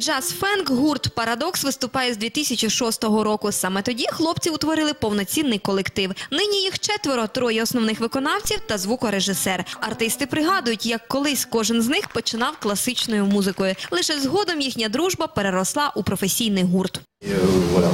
джаз фенк гурт Парадокс виступає з 2006 року. Саме тоді хлопці утворили повноцінний колектив. Нині їх четверо, троє основних виконавців та звукорежисер. Артисти пригадують, як колись кожен з них починав класичною музикою. Лише згодом їхня дружба переросла у професійний гурт. Voilà,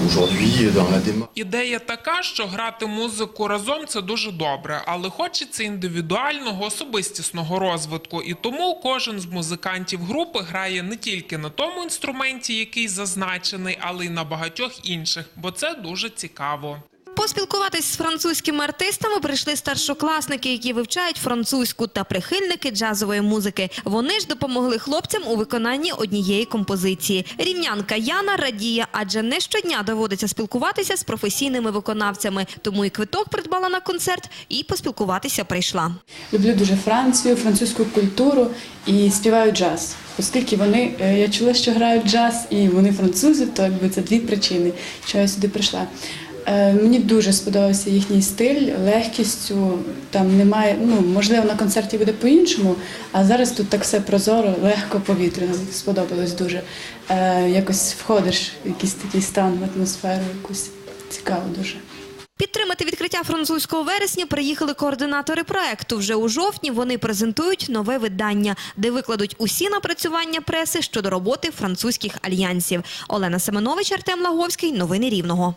Ідея така, що грати музику разом це дуже добре, але хочеться індивідуального особистісного розвитку, і тому кожен з музикантів групи грає не тільки на тому інструменті, який зазначений, але й на багатьох інших, бо це дуже цікаво. Поспілкуватись з французькими артистами прийшли старшокласники, які вивчають французьку та прихильники джазової музики. Вони ж допомогли хлопцям у виконанні однієї композиції. Рівнянка Яна радіє, адже не щодня доводиться спілкуватися з професійними виконавцями. Тому і квиток придбала на концерт, і поспілкуватися прийшла. Люблю дуже Францію, французьку культуру і співаю джаз. Оскільки вони, е, я чула, що грають джаз, і вони французи, то якби це дві причини, що я сюди прийшла. Е, Мені дуже сподобався їхній стиль, легкістю. Там немає, ну можливо, на концерті буде по-іншому, а зараз тут так все прозоро, легко, повітряно. Сподобалось дуже. Е, Якось входиш в якийсь такий стан, в атмосферу, якусь цікаво дуже. Підтримати відкриття французького вересня приїхали координатори проекту. Вже у жовтні вони презентують нове видання, де викладуть усі напрацювання преси щодо роботи французьких альянсів. Олена Семенович, Артем Лаговський. Новини Рівного.